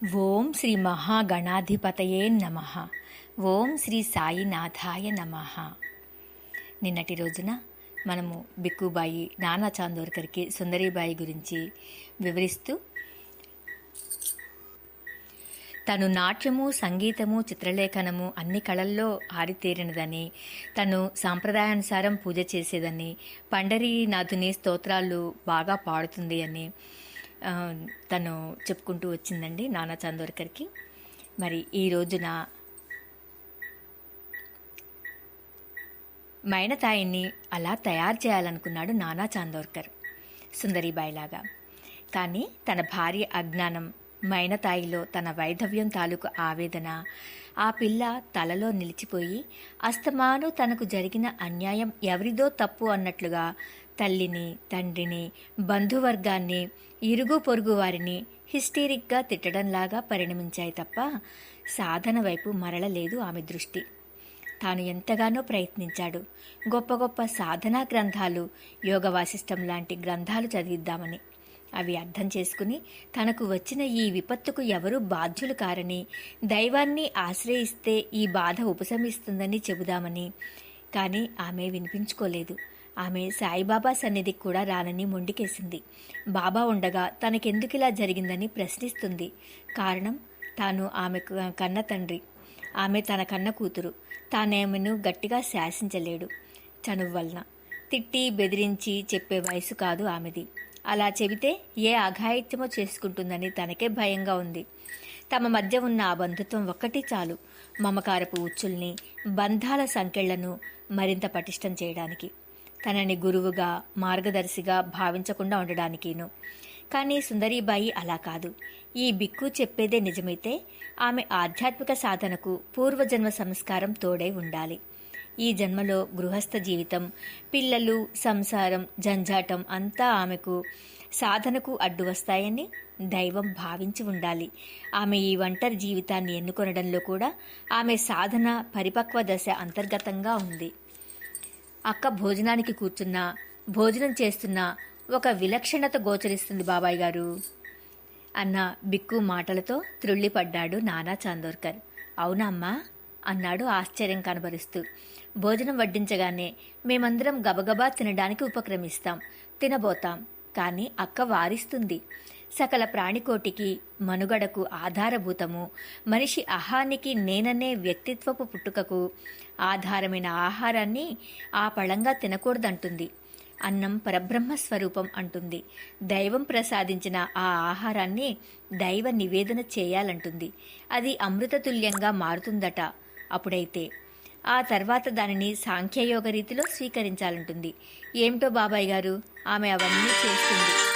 ఓం శ్రీ మహాగణాధిపతయే నమ. ఓం శ్రీ సాయినాథాయ నమ. నిన్నటి రోజున మనము బిక్కుబాయి నానా చాందోర్కర్కి సుందరీబాయి గురించి వివరిస్తూ తను నాట్యము సంగీతము చిత్రలేఖనము అన్ని కళల్లో ఆరితేరినదని తను సాంప్రదాయానుసారం పూజ చేసేదని పండరీనాథుని స్తోత్రాలు బాగా పాడుతుంది అని తను చెప్పుకుంటూ వచ్చిందండి నానా చందోర్కర్కి. మరి ఈ రోజున మైనతాయిని అలా తయారు చేయాలనుకున్నాడు నానా చాందోర్కర్ సుందరీబాయిలాగా. కానీ తన భార్య అజ్ఞానం మైనతాయిలో తన వైధవ్యం తాలూకు ఆవేదన ఆ పిల్ల తలలో నిలిచిపోయి అస్తమాను తనకు జరిగిన అన్యాయం ఎవరిదో తప్పు అన్నట్లుగా తల్లిని తండ్రిని బంధువర్గాన్ని ఇరుగు పొరుగు వారిని హిస్టీరిక్గా తిట్టడంలాగా పరిణమించాయి తప్ప సాధన వైపు మరలలేదు ఆమె దృష్టి. తాను ఎంతగానో ప్రయత్నించాడు. గొప్ప గొప్ప సాధనా గ్రంథాలు యోగ వాసిష్టం లాంటి గ్రంథాలు చదివిద్దామని. అవి అర్థం చేసుకుని తనకు వచ్చిన ఈ విపత్తుకు ఎవరూ బాధ్యులు కారని దైవాన్ని ఆశ్రయిస్తే ఈ బాధ ఉపశమిస్తుందని చెబుదామని. కానీ ఆమె వినిపించుకోలేదు. ఆమె సాయిబాబా సన్నిధికి కూడా రానని మొండికేసింది. బాబా ఉండగా తనకెందుకిలా జరిగిందని ప్రశ్నిస్తుంది. కారణం తాను ఆమె కన్న తండ్రి. ఆమె తన కన్న కూతురు. తానేమను గట్టిగా శాసించలేడు. చనువు వలన తిట్టి బెదిరించి చెప్పే వయసు కాదు ఆమెది. అలా చెబితే ఏ అఘాయిత్యమో చేసుకుంటుందని తనకే భయంగా ఉంది. తమ మధ్య ఉన్న ఆ బంధుత్వం ఒక్కటి చాలు. మమకారపు ఉచ్చుల్ని బంధాల సంకెళ్ళను మరింత పటిష్టం చేయడానికి. తనని గురువుగా మార్గదర్శిగా భావించకుండా ఉండడానికిను. కానీ సుందరీబాయి అలా కాదు. ఈ బిక్కు చెప్పేదే నిజమైతే ఆమె ఆధ్యాత్మిక సాధనకు పూర్వజన్మ సంస్కారం తోడై ఉండాలి. ఈ జన్మలో గృహస్థ జీవితం పిల్లలు సంసారం జంజాటం అంతా ఆమెకు సాధనకు అడ్డు వస్తాయని దైవం భావించి ఉండాలి. ఆమె ఈ ఒంటరి జీవితాన్ని ఎన్నుకొనడంలో కూడా ఆమె సాధన పరిపక్వ దశ అంతర్గతంగా ఉంది. అక్క భోజనానికి కూర్చున్నా భోజనం చేస్తున్నా ఒక విలక్షణత గోచరిస్తుంది బాబాయ్ గారు. అన్న బిక్కు మాటలతో త్రుళ్ళిపడ్డాడు నానా చాందోర్కర్. అవునా అమ్మా? అన్నాడు ఆశ్చర్యం కనబరుస్తూ. భోజనం వడ్డించగానే మేమందరం గబగబా తినడానికి ఉపక్రమిస్తాం తినబోతాం కానీ అక్క వారిస్తుంది. సకల ప్రాణికోటికి మనుగడకు ఆధారభూతము. మనిషి అహానికి నేననే వ్యక్తిత్వపు పుట్టుకకు ఆధారమైన ఆహారాన్ని ఆ పళంగా తినకూడదంటుంది. అన్నం పరబ్రహ్మ స్వరూపం అంటుంది. దైవం ప్రసాదించిన ఆ ఆహారాన్ని దైవ నివేదన చేయాలంటుంది. అది అమృతతుల్యంగా మారుతుందట. అప్పుడైతే ఆ తర్వాత దానిని సాంఖ్యయోగ రీతిలో స్వీకరించాలంటుంది. ఏమిటో బాబాయ్ గారు ఆమె అవన్నీ చేస్తుంది.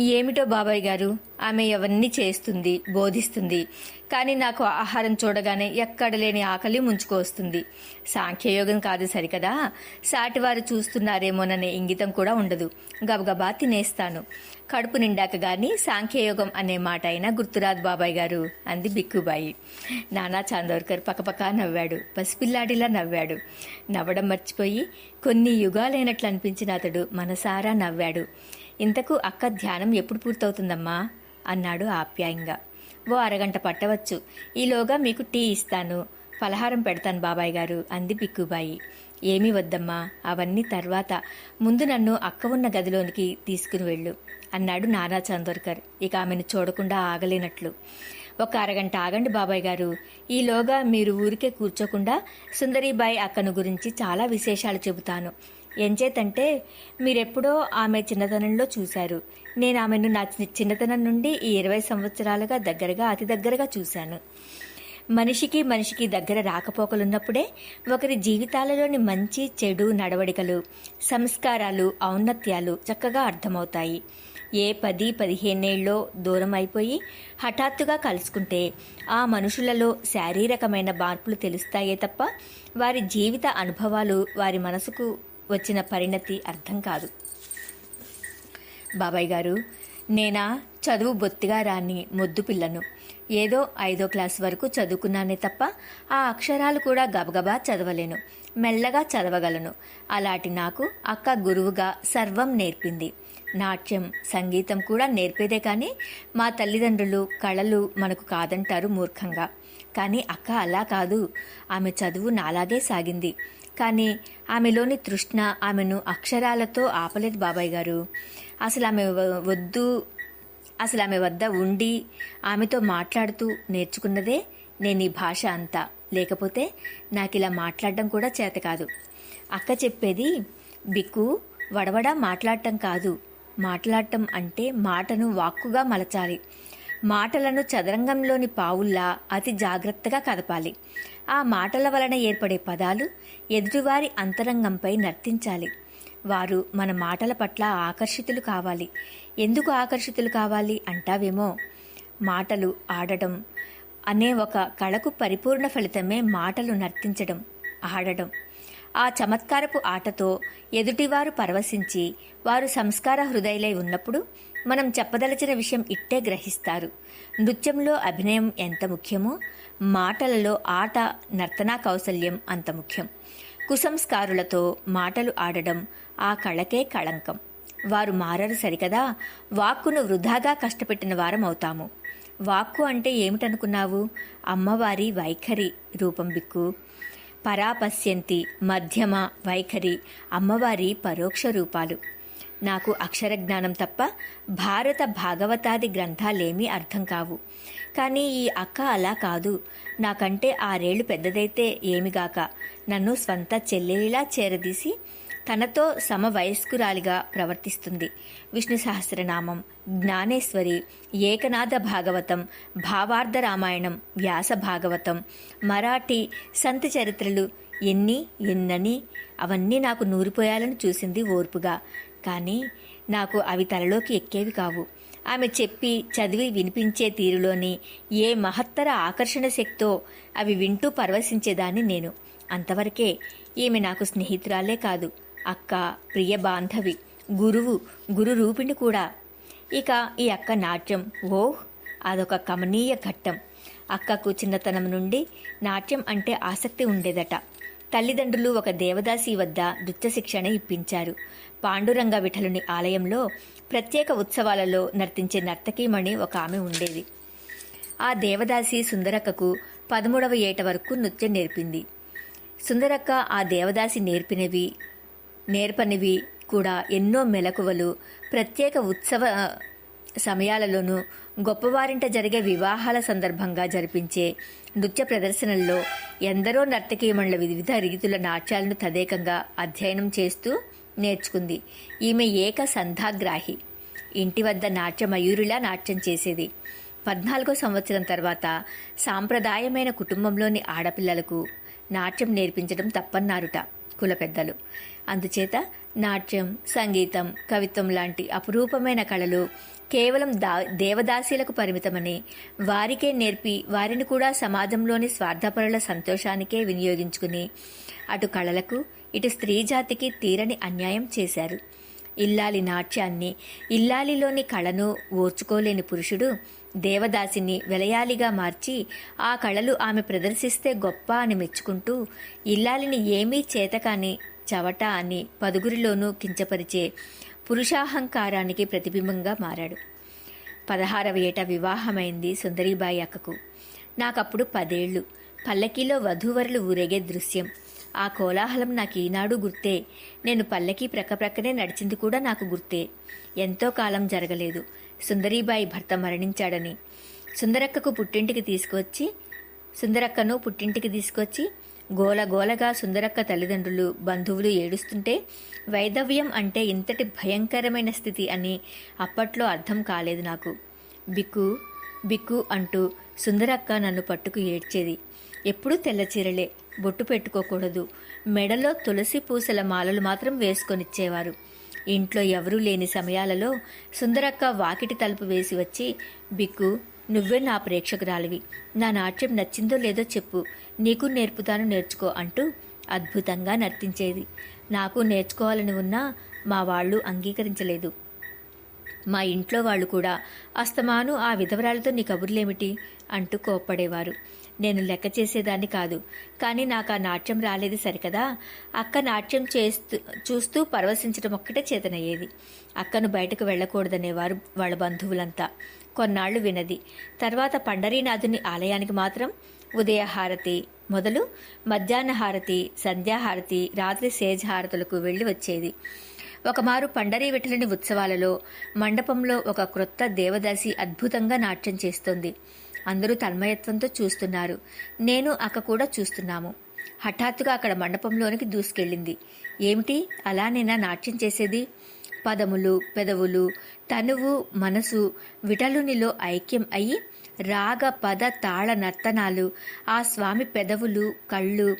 ఏమిటో బాబాయ్ గారు? ఆమె అవన్నీ చేస్తుంది బోధిస్తుంది. కానీ నాకు ఆహారం చూడగానే ఎక్కడ లేని ఆకలి ముంచుకొస్తుంది సాంఖ్యయోగం కాదు సరికదా? సాటివారు చూస్తున్నారేమోననే ఇంగితం కూడా ఉండదు. గబగబా తినేస్తాను. కడుపు నిండాక గాని సాంఖ్యయోగం అనే మాట అయినా గుర్తురాదు బాబాయ్ గారు అంది బిక్కుబాయి. నానా చాందోర్కర్ పక్కపక్క నవ్వాడు. పసిపిల్లాడిలా నవ్వాడు. నవ్వడం మర్చిపోయి కొన్ని యుగాలైనట్లు అనిపించిన అతడు మనసారా నవ్వాడు. ఇంతకు అక్క ధ్యానం ఎప్పుడు పూర్తవుతుందమ్మా? అన్నాడు ఆప్యాయంగా. ఓ అరగంట పట్టవచ్చు. ఈలోగా మీకు టీ ఇస్తాను. పలహారం పెడతాను బాబాయ్ గారు అంది పిక్కుబాయి ఏమీ వద్దమ్మా అవన్నీ తర్వాత. ముందు నన్ను అక్క ఉన్న గదిలోనికి తీసుకుని వెళ్ళు అన్నాడు నానా చందోర్కర్. ఇక ఆమెను చూడకుండా ఆగలేనట్లు. ఒక అరగంట ఆగండి బాబాయ్ గారు. ఈలోగా మీరు ఊరికే కూర్చోకుండా సుందరీబాయి అక్కను గురించి చాలా విశేషాలు చెబుతాను. ఎంచేతంటే మీరెప్పుడో ఆమె చిన్నతనంలో చూశారు. నేను ఆమెను నా చి- చిన్నతనం నుండి ఈ ఇరవై సంవత్సరాలుగా దగ్గరగా అతి దగ్గరగా చూశాను. మనిషికి మనిషికి దగ్గర రాకపోకలున్నప్పుడే ఒకరి జీవితాలలోని మంచి చెడు నడవడికలు సంస్కారాలు ఔన్నత్యాలు చక్కగా అర్థమవుతాయి. ఏ పది పదిహేనేళ్ళలో దూరం అయిపోయి హఠాత్తుగా కలుసుకుంటే ఆ మనుషులలో శారీరకమైన మార్పులు తెలుస్తాయే తప్ప వారి జీవిత అనుభవాలు వారి మనసుకు వచ్చిన పరిణతి అర్థం కాదు. బాబాయ్ గారు నేనా చదువు బొత్తిగా రాని మొద్దు పిల్లను. ఏదో ఐదో క్లాస్ వరకు చదువుకున్నానే తప్ప ఆ అక్షరాలు కూడా గబగబా చదవలేను. మెల్లగా చదవగలను. అలాంటి నాకు అక్క గురువుగా సర్వం నేర్పింది. నాట్యం సంగీతం కూడా నేర్పేదే కానీ మా తల్లిదండ్రులు కళలు మనకు కాదంటారు మూర్ఖంగా. కానీ అక్క అలా కాదు. ఆమె చదువు నాలాగే సాగింది. కానీ ఆమెలోని తృష్ణ ఆమెను అక్షరాలతో ఆపలేదు బాబాయ్ గారు. అసలు ఆమె వ- వద్దు అసలు ఆమె వద్ద ఉండి ఆమెతో మాట్లాడుతూ నేర్చుకున్నదే నేను ఈ భాష అంతా. లేకపోతే నాకు ఇలా మాట్లాడడం కూడా చేత కాదు. అక్క చెప్పేది బిక్కు వడవడా మాట్లాడటం కాదు. మాట్లాడటం అంటే మాటను వాక్కుగా మలచాలి. మాటలను చదరంగంలోని పావుల్లా అతి జాగ్రత్తగా కదపాలి. ఆ మాటల వలన ఏర్పడే పదాలు ఎదుటివారి అంతరంగంపై నర్తించాలి. వారు మన మాటల పట్ల ఆకర్షితులు కావాలి. ఎందుకు ఆకర్షితులు కావాలి అంటావేమో? మాటలు ఆడడం అనే ఒక కళకు పరిపూర్ణ ఫలితమే మాటలు నర్తించడం ఆడడం. ఆ చమత్కారపు ఆటతో ఎదుటివారు పరవశించి వారు సంస్కార హృదయలై ఉన్నప్పుడు మనం చెప్పదలచిన విషయం ఇట్టే గ్రహిస్తారు. నృత్యంలో అభినయం ఎంత ముఖ్యమో మాటలలో ఆట నర్తనా కౌశల్యం అంత ముఖ్యం. కుసంస్కారులతో మాటలు ఆడడం ఆ కళకే కళంకం. వారు మారరు సరికదా వాక్కును వృధాగా కష్టపెట్టిన వారం అవుతాము వాక్కు అంటే ఏమిటనుకున్నావు? అమ్మవారి వైఖరి రూపం బిక్కు. పరాపశ్యంతి మధ్యమ వైఖరి అమ్మవారి పరోక్ష రూపాలు. నాకు అక్షర జ్ఞానం తప్ప భారత భాగవతాది గ్రంథాలేమీ అర్థం కావు. కానీ ఈ అక్క అలా కాదు. నాకంటే ఆరేళ్ళు పెద్దదైతే ఏమిగాక నన్ను స్వంత చెల్లెలిలా చేరదీసి తనతో సమవయస్కురాలిగా ప్రవర్తిస్తుంది. విష్ణు సహస్రనామం జ్ఞానేశ్వరి ఏకనాథ భాగవతం భావార్థ రామాయణం వ్యాస భాగవతం మరాఠీ సంత చరిత్రలు ఎన్ని ఎన్నని అవన్నీ నాకు నూరిపోయాలని చూసింది ఓర్పుగా. కానీ నాకు అవి తలలోకి ఎక్కేవి కావు. ఆమె చెప్పి చదివి వినిపించే తీరులోని ఏ మహత్తర ఆకర్షణ శక్తో అవి వింటూ పరవశించేదాన్ని నేను. అంతవరకే ఈమె నాకు స్నేహితురాలే కాదు. అక్క ప్రియ బాంధవి గురువు గురు రూపిణి కూడా. ఇక ఈ అక్క నాట్యం ఓహ్ అదొక కమనీయ ఘట్టం. అక్కకు చిన్నతనం నుండి నాట్యం అంటే ఆసక్తి ఉండేదట. తల్లిదండ్రులు ఒక దేవదాసి వద్ద నృత్య శిక్షణ ఇప్పించారు. పాండురంగ విఠలుని ఆలయంలో ప్రత్యేక ఉత్సవాలలో నర్తించే నర్తకీమణి ఒక ఆమె ఉండేది. ఆ దేవదాసి సుందరక్కకు పదమూడవ ఏట వరకు నృత్యం నేర్పింది. సుందరక్క ఆ దేవదాసి నేర్పినవి నేర్పనివి కూడా ఎన్నో మెలకువలు ప్రత్యేక ఉత్సవ సమయాలలోనూ గొప్పవారింట జరిగే వివాహాల సందర్భంగా జరిపించే నృత్య ప్రదర్శనల్లో ఎందరో నర్తకీమణుల వివిధ రీతుల నాట్యాలను తదేకంగా అధ్యయనం చేస్తూ నేర్చుకుంది. ఈమె ఏక సంధాగ్రాహి. ఇంటి వద్ద నాట్య మయూరిలా నాట్యం చేసేది. పద్నాలుగో సంవత్సరం తర్వాత సాంప్రదాయమైన కుటుంబంలోని ఆడపిల్లలకు నాట్యం నేర్పించడం తప్పన్నారుట కుల పెద్దలు. అందుచేత నాట్యం సంగీతం కవిత్వం లాంటి అపురూపమైన కళలు కేవలం దా దేవదాసీలకు పరిమితమని వారికే నేర్పి వారిని కూడా సమాజంలోని స్వార్థపరుల సంతోషానికే వినియోగించుకుని అటు కళలకు ఇటు స్త్రీ జాతికి తీరని అన్యాయం చేశారు. ఇల్లాలి నాట్యాన్ని ఇల్లాలిలోని కళను ఓర్చుకోలేని పురుషుడు దేవదాసిని వెలయాలిగా మార్చి ఆ కళలు ఆమె ప్రదర్శిస్తే గొప్ప అని మెచ్చుకుంటూ ఇల్లాలిని ఏమీ చేతకాని చవట అని పదుగురిలోనూ కించపరిచే పురుషాహంకారానికి ప్రతిబింబంగా మారాడు. పదహారవ ఏట వివాహమైంది సుందరీబాయి అక్కకు. నాకప్పుడు పదేళ్ళు పల్లకీలో వధూవరులు ఊరేగే దృశ్యం. ఆ కోలాహలం నాకు ఈనాడు గుర్తే. నేను పల్లకి ప్రక్కప్రక్కనే నడిచింది కూడా నాకు గుర్తే. ఎంతో కాలం జరగలేదు. సుందరీబాయి భర్త మరణించాడని. సుందరక్కకు పుట్టింటికి తీసుకొచ్చి సుందరక్కను పుట్టింటికి తీసుకొచ్చి గోల గోలగా సుందరక్క తల్లిదండ్రులు బంధువులు ఏడుస్తుంటే వైదవ్యం అంటే ఇంతటి భయంకరమైన స్థితి అని అప్పట్లో అర్థం కాలేదు నాకు. బిక్కు బిక్కు అంటూ సుందరక్క నన్ను పట్టుకు ఏడ్చేది. ఎప్పుడూ తెల్ల చీరలే బొట్టు పెట్టుకోకూడదు. మెడలో తులసి పూసల మాలలు మాత్రం వేసుకొనిచ్చేవారు. ఇంట్లో ఎవరూ లేని సమయాలలో సుందరక్క వాకిటి తలుపు వేసి వచ్చి బిక్కు నువ్వే నా ప్రేక్షకురాలివి. నా నాట్యం నచ్చిందో లేదో చెప్పు. నీకు నేర్పుతాను నేర్చుకో అంటూ అద్భుతంగా నర్తించేది. నాకు నేర్చుకోవాలని ఉన్నా మా వాళ్ళు అంగీకరించలేదు. మా ఇంట్లో వాళ్ళు కూడా అస్తమాను ఆ విధవరాలతో నీ కబుర్లేమిటి? అంటూ కోప్పడేవారు. నేను లెక్క చేసేదాన్ని కాదు. కానీ నాకు ఆ నాట్యం రాలేదు సరికదా? అక్క నాట్యం చేస్తూ చూస్తూ పరవశించడం ఒక్కటే చేతనయ్యేది. అక్కను బయటకు వెళ్ళకూడదనేవారు వాళ్ళ బంధువులంతా. కొన్నాళ్ళు వినది. తర్వాత పండరీనాథుని ఆలయానికి మాత్రం ఉదయహారతి మొదలు మధ్యాహ్న హారతి సంధ్యాహారతి రాత్రి సేజహారతులకు వెళ్ళి వచ్చేది. ఒకమారు పండరీ విఠలని ఉత్సవాలలో మండపంలో ఒక క్రొత్త దేవదాసి అద్భుతంగా నాట్యం చేస్తోంది. అందరూ తన్మయత్వంతో చూస్తున్నారు. నేను అక్క కూడా చూస్తున్నాము. హఠాత్తుగా అక్కడ మండపంలోనికి దూసుకెళ్ళింది. ఏమిటి? అలానేనా నాట్యం చేసేది? పదములు పెదవులు తనువు మనసు విటలునిలో ఐక్యం అయి రాగ పద తాళ నర్తనాలు ఆ స్వామి పెదవులు కళ్ళు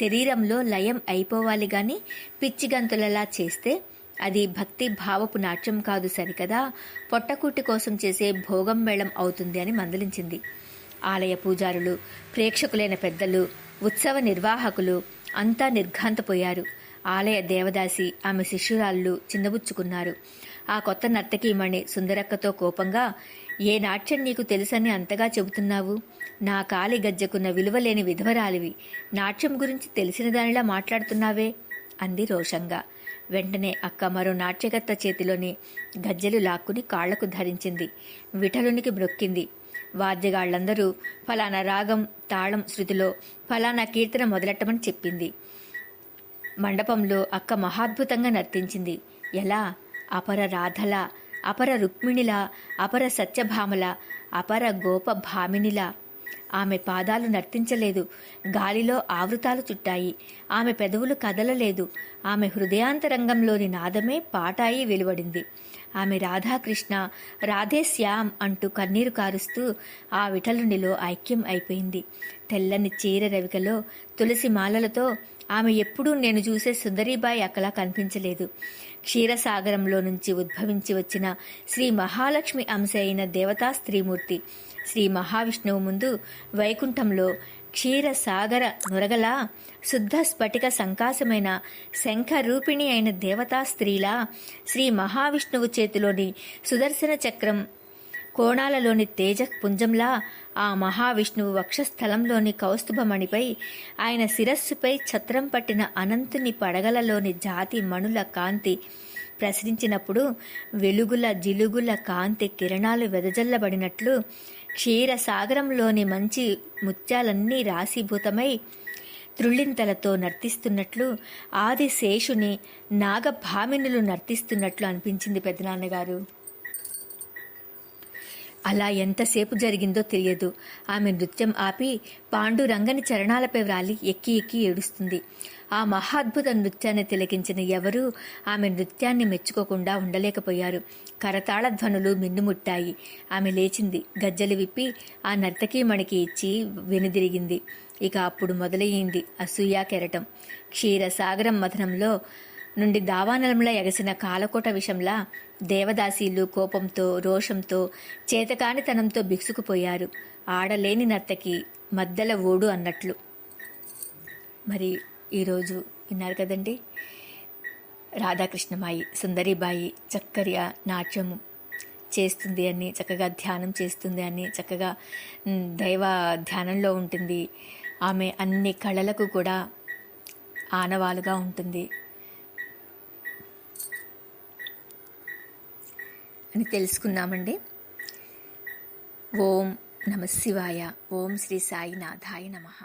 శరీరంలో లయం అయిపోవాలి గాని పిచ్చిగంతులలా చేస్తే అది భక్తి భావపు నాట్యం కాదు సరికదా పొట్టకూటి కోసం చేసే భోగం మేళం అవుతుంది అని మందలించింది. ఆలయ పూజారులు ప్రేక్షకులైన పెద్దలు ఉత్సవ నిర్వాహకులు అంతా నిర్ఘాంతపోయారు. ఆలయ దేవదాసి ఆమె శిష్యురాళ్ళు చిన్నబుచ్చుకున్నారు. ఆ కొత్త నర్తకీమణి సుందరక్కతో కోపంగా ఏ నాట్యం నీకు తెలుసని అంతగా చెబుతున్నావు? నా కాలి గజ్జకున్న విలువలేని విధవరాలివి. నాట్యం గురించి తెలిసిన దానిలా మాట్లాడుతున్నావే? అంది రోషంగా. వెంటనే అక్క మరో నాట్యకర్త చేతిలోని గజ్జెలు లాక్కుని కాళ్ళకు ధరించింది. విఠలునికి బ్రొక్కింది. వాద్యగాళ్ళందరూ ఫలానా రాగం తాళం శృతిలో ఫలానా కీర్తన మొదలెట్టమని చెప్పింది. మండపంలో అక్క మహాద్భుతంగా నర్తించింది. ఎలా? అపర రాధల? అపర రుక్మిణిలా? అపర సత్యభామల? అపర గోప భామినిలా ఆమె పాదాలు నర్తించలేదు. గాలిలో ఆవృతాలు చుట్టాయి. ఆమె పెదవులు కదలలేదు. ఆమె హృదయాంతరంగంలోని నాదమే పాటాయి వెలువడింది. ఆమె రాధాకృష్ణ రాధే శ్యామ్ అంటూ కన్నీరు కారుస్తూ ఆ విఠలునిలో ఐక్యం అయిపోయింది. తెల్లని చీర రవికలో తులసి మాలలతో ఆమె ఎప్పుడూ నేను చూసే సుందరీబాయి అక్కలా కనిపించలేదు. క్షీరసాగరంలో నుంచి ఉద్భవించి వచ్చిన శ్రీ మహాలక్ష్మి అంశ అయిన దేవతా స్త్రీమూర్తి శ్రీ మహావిష్ణువు ముందు వైకుంఠంలో క్షీర సాగర నురగలా శుద్ధ స్ఫటిక సంకాసమైన శంఖరూపిణి అయిన దేవతా స్త్రీలా శ్రీ మహావిష్ణువు చేతిలోని సుదర్శన చక్రం కోణాలలోని తేజ పుంజంలా ఆ మహావిష్ణువు వక్షస్థలంలోని కౌస్తుభమణిపై ఆయన శిరస్సుపై ఛత్రం పట్టిన అనంతుని పడగలలోని జాతి మణుల కాంతి ప్రసరించినప్పుడు వెలుగుల జిలుగుల కాంతి కిరణాలు వెదజల్లబడినట్లు క్షీరసాగరంలోని మంచి ముత్యాలన్నీ రాశీభూతమై త్రుళ్ళింతలతో నర్తిస్తున్నట్లు ఆది శేషుని నాగభామినులు నర్తిస్తున్నట్లు అనిపించింది పెద్దనాన్నగారు. అలా ఎంతసేపు జరిగిందో తెలియదు. ఆమె నృత్యం ఆపి పాండురంగని చరణాలపై వ్రాలి ఎక్కి ఎక్కి ఏడుస్తుంది. ఆ మహాద్భుత నృత్యాన్ని తిలకించిన ఎవరూ ఆమె నృత్యాన్ని మెచ్చుకోకుండా ఉండలేకపోయారు. కరతాళ ధ్వనులు మిన్నుముట్టాయి. ఆమె లేచింది. గజ్జలు విప్పి ఆ నర్తకీమణికి ఇచ్చి వెనుదిరిగింది. ఇక అప్పుడు మొదలయ్యింది అసూయా కెరటం. క్షీరసాగరం మథనంలో నుండి దావానలంలా ఎగసిన కాలకోట విషంలా దేవదాసీలు కోపంతో రోషంతో చేతకానితనంతో బిగుసుకుపోయారు. ఆడలేని నర్తకి మద్దల ఓడు అన్నట్లు. మరి ఈరోజు విన్నారు కదండి? రాధాకృష్ణమాయి సుందరిబాయి చక్కగా నాట్యము చేస్తుంది అని చక్కగా ధ్యానం చేస్తుంది అని చక్కగా దైవ ధ్యానంలో ఉంటుంది. ఆమె అన్ని కళలకు కూడా ఆనవాలుగా ఉంటుంది. అని తెలుసుకున్నామండి ఓం నమ శివాయ. ఓం శ్రీ సాయినాథాయ నమః.